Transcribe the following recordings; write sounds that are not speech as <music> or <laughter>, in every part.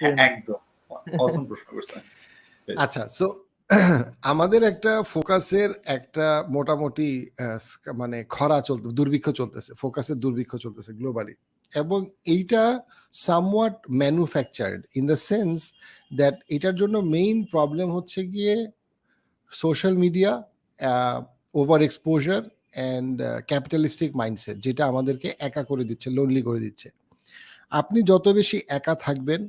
হ্যাঁ, একদম। অসম প্রশ্ন করছেন আচ্ছা সো <clears throat> আমাদের একটা ফোকাসের একটা মোটামুটি মানে খরা চলতে দুর্ভিক্ষ চলতেছে ফোকাসের দুর্ভিক্ষ চলতেছে গ্লোবালি এবং এইটা somewhat manufactured in the sense that এটার জন্য মেইন প্রবলেম হচ্ছে গিয়ে social media over exposure and capitalistic mindset যেটা আমাদেরকে একা করে দিচ্ছে লোনলি করে দিচ্ছে। আপনি যত বেশি একা থাকবেন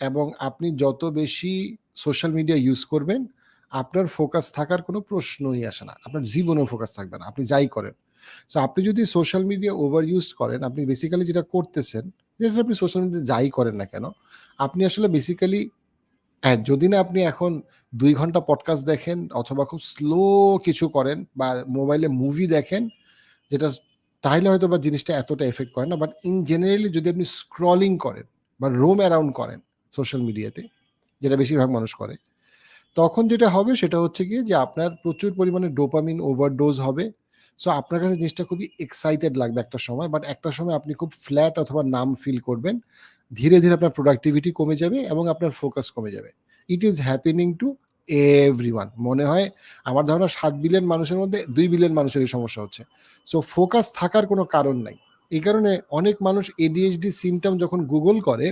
এবং আপনি যত বেশি সোশ্যাল মিডিয়া ইউজ করবেন, আপনার ফোকাস থাকার কোনো প্রশ্নই আসে না। আপনার জীবনেও ফোকাস থাকবে না, আপনি যাই করেন। সো আপনি যদি সোশ্যাল মিডিয়া ওভার ইউজ করেন, আপনি বেসিক্যালি যেটা করতেছেন, যেটা আপনি সোশ্যাল মিডিয়া যাই করেন না কেন, আপনি আসলে বেসিক্যালি হ্যাঁ যদি না আপনি এখন দুই ঘণ্টা পডকাস্ট দেখেন অথবা খুব স্লো কিছু করেন বা মোবাইলে মুভি দেখেন, যেটা তাহলে হয়তো বা জিনিসটা এতটা এফেক্ট করে না বাট ইন জেনারেলি যদি আপনি স্ক্রলিং করেন বা রোম অ্যারাউন্ড করেন সোশ্যাল মিডিয়াতে যেটা বেশিরভাগ মানুষ করে। তখন যেটা হবে সেটা হচ্ছে গিয়ে যে আপনার প্রচুর পরিমাণে ডোপামিন ওভারডোজ হবে। সো আপনার কাছে জিনিসটা খুবই এক্সাইটেড লাগবে একটা সময় বাট একটা সময় আপনি খুব ফ্ল্যাট অথবা নাম ফিল করবেন। ধীরে ধীরে আপনার প্রোডাক্টিভিটি কমে যাবে এবং আপনার ফোকাস কমে যাবে। It is happening to everyone মনে হয় আমার ধারণা সাত বিলিয়ন মানুষের মধ্যে দুই বিলিয়ন মানুষের এই সমস্যা হচ্ছে। সো ফোকাস থাকার কোনো কারণ নাই। এই কারণে অনেক মানুষ এডিএইচডি সিমটম যখন গুগল করে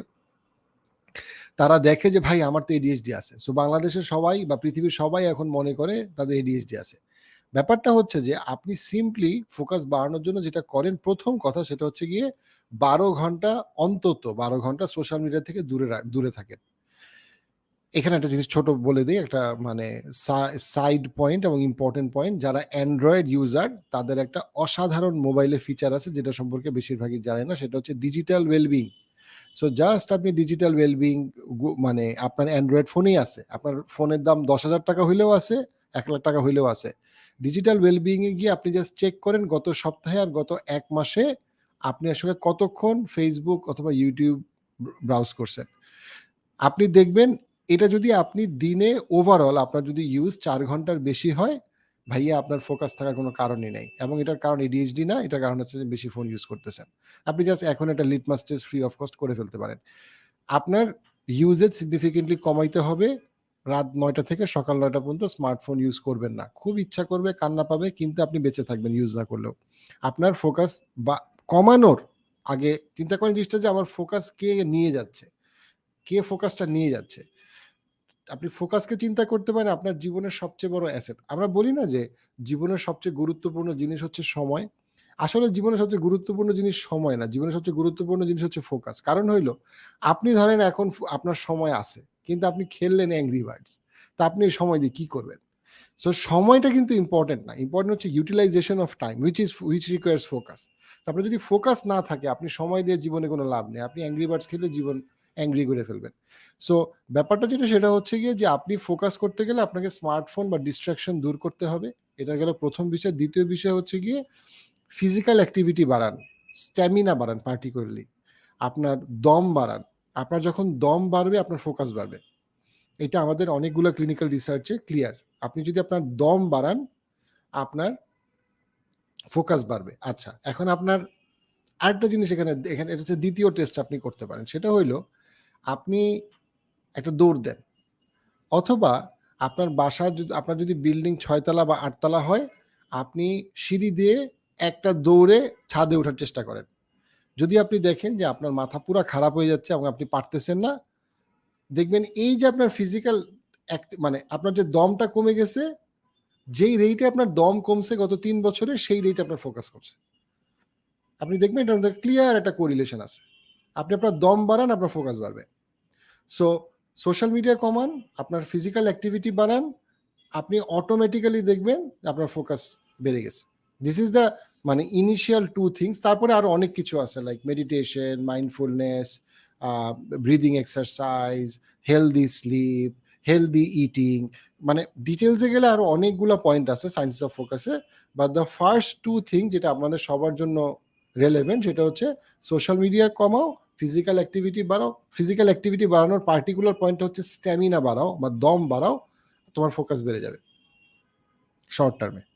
তারা দেখে যে, ভাই, আমার তো এডিএইচডি আছে। সো বাংলাদেশের সবাই বা পৃথিবীর সবাই এখন মনে করে তাদের এডিএইচডি আছে। ব্যাপারটা হচ্ছে যে, আপনি সিম্পলি ফোকাস বাড়ানোর জন্য যেটা করেন, প্রথম কথা সেটা হচ্ছে গিয়ে বারো ঘণ্টা অন্তত, বারো ঘণ্টা সোশ্যাল মিডিয়া থেকে দূরে দূরে থাকেন। এখানে একটা জিনিস ছোট বলে দিই, একটা মানে সাইড পয়েন্ট এবং ইম্পর্টেন্ট পয়েন্ট যারা অ্যান্ড্রয়েড ইউজার তাদের একটা অসাধারণ মোবাইলে ফিচার আছে যেটা সম্পর্কে বেশিরভাগই জানে না, সেটা হচ্ছে ডিজিটাল ওয়েলবিং সো জাস্ট আপনি ডিজিটাল ওয়েলবিং মানে আপনার অ্যান্ড্রয়েড ফোনেই আছে। আপনার ফোনের দাম দশ হাজার টাকা হইলেও আছে, এক লাখ টাকা হইলেও আছে। ডিজিটাল ওয়েলবিং এ গিয়ে আপনি জাস্ট চেক করেন, গত সপ্তাহে আর গত এক মাসে আপনি আসলে কতক্ষণ ফেসবুক অথবা ইউটিউব ব্রাউজ করছেন। আপনি দেখবেন এটা যদি আপনি দিনে ওভারঅল আপনার যদি ইউজ চার ঘণ্টার বেশি হয় ভাইয়া আপনার ফোকাস থাকার কোনো কারণই নেই। এবং এটার কারণ এডিএইচডি না, এটার কারণ হচ্ছে যে বেশি ফোন ইউজ করতেছেন। আপনি জাস্ট এখন একটা litmus test free of cost করে ফেলতে পারেন। আপনার ইউজেজ সিগনিফিকেন্টলি কমাইতে হবে। রাত নয়টা থেকে সকাল নয়টা পর্যন্ত স্মার্টফোন ইউজ করবেন না। খুব ইচ্ছা করবে, কান্না পাবে, কিন্তু আপনি বেঁচে থাকবেন ইউজ না করলেও। আপনার ফোকাস বা কমানোর আগে চিন্তা করেন জিনিসটা যে আমার ফোকাস কে নিয়ে যাচ্ছে? কে ফোকাসটা নিয়ে যাচ্ছে? আপনি ফোকাসকে চিন্তা করতে পারেন আপনার জীবনের সবচেয়ে বড় অ্যাসেট আমরা বলি না যে জীবনের সবচেয়ে গুরুত্বপূর্ণ জিনিস হচ্ছে সময়। আসলে জীবনের সবচেয়ে গুরুত্বপূর্ণ জিনিস সময় না, জীবনের সবচেয়ে গুরুত্বপূর্ণ জিনিস হচ্ছে ফোকাস কারণ হইল, আপনি ধরেন এখন আপনার সময় আছে, কিন্তু আপনি খেললেন অ্যাংরি বার্ডস তা আপনি সময় দিয়ে কি করবেন? সো সময়টা কিন্তু ইম্পর্টেন্ট না। ইম্পর্টেন্ট হচ্ছে utilisation of time which is which requires focus তারপরে যদি ফোকাস না থাকে, আপনি সময় দিয়ে জীবনে কোনো লাভ নেই। আপনি অ্যাংরি বার্ডস খেলে জীবন অ্যাংরি করে ফেলবেন। সো ব্যাপারটা যেটা, সেটা হচ্ছে গিয়ে যে আপনি ফোকাস করতে গেলে আপনাকে স্মার্টফোন বা ডিস্ট্রাকশন দূর করতে হবে। এটা গেল প্রথম বিষয়। দ্বিতীয় বিষয় হচ্ছে গিয়ে ফিজিক্যাল অ্যাক্টিভিটি বাড়ান। স্ট্যামিনা বাড়ান পার্টিকুলারলি আপনার দম বাড়ান। আপনার যখন দম বাড়বে, আপনার ফোকাস বাড়বে। এটা আমাদের অনেকগুলো ক্লিনিক্যাল রিসার্চে ক্লিয়ার আপনি যদি আপনার দম বাড়ান, আপনার ফোকাস বাড়বে। আচ্ছা এখন আপনার আরেকটা জিনিস এখানে এখানে, এটা হচ্ছে দ্বিতীয় টেস্ট আপনি করতে পারেন। সেটা হইল আপনি একটা দৌড় দেন। অথবা আপনার বাসা যদি, আপনার যদি বিল্ডিং ছয়তলা বা আটতলা হয়, আপনি সিঁড়ি দিয়ে একটা দৌড়ে ছাদে ওঠার চেষ্টা করেন। যদি আপনি দেখেন যে আপনার মাথা পুরো খারাপ হয়ে যাচ্ছে এবং আপনি পারতেছেন না, দেখবেন এই যে আপনার ফিজিক্যাল মানে আপনার যে দমটা কমে গেছে, যেই রেটে আপনার দম কমছে গত তিন বছরে, সেই রেটে আপনার ফোকাস করছে আপনি দেখবেন এটার মধ্যে ক্লিয়ার একটা কোরিলেশন আছে। আপনি আপনার দম বাড়ান, আপনার ফোকাস বাড়বে। সো সোশ্যাল মিডিয়া কমান, আপনার ফিজিক্যাল অ্যাক্টিভিটি বাড়ান, আপনি অটোমেটিক্যালি দেখবেন আপনার ফোকাস বেড়ে গেছে। দিস ইজ দ্য মানে ইনিশিয়াল টু থিংস তারপরে আরও অনেক কিছু আছে like meditation mindfulness breathing exercise healthy sleep healthy eating মানে ডিটেলসে গেলে আরও অনেকগুলো পয়েন্ট আছে science of ফোকাসে but the first two thing যেটা আপনাদের সবার জন্য রেলেভেন্ট সেটা হচ্ছে সোশ্যাল মিডিয়া কমাও ফিজিক্যাল অ্যাক্টিভিটি বাড়াও ফিজিক্যাল অ্যাক্টিভিটি বাড়ানোর পার্টিকুলার পয়েন্ট হচ্ছে স্ট্যামিনা বাড়াও বা দম বাড়াও, তোমার ফোকাস বেড়ে যাবে শর্ট টার্মে